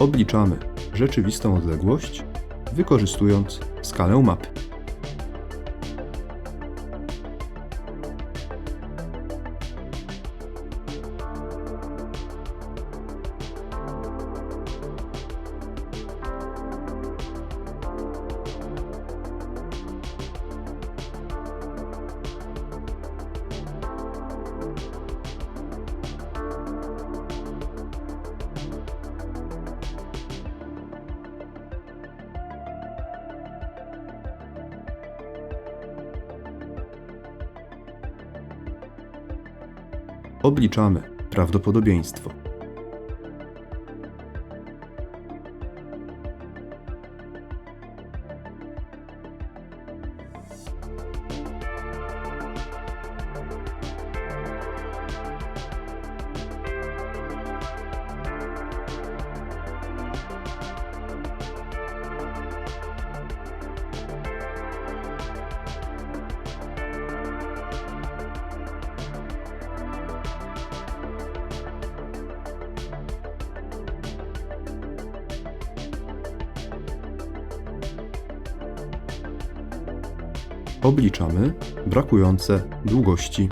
Obliczamy rzeczywistą odległość wykorzystując skalę mapy. Obliczamy prawdopodobieństwo. Obliczamy brakujące długości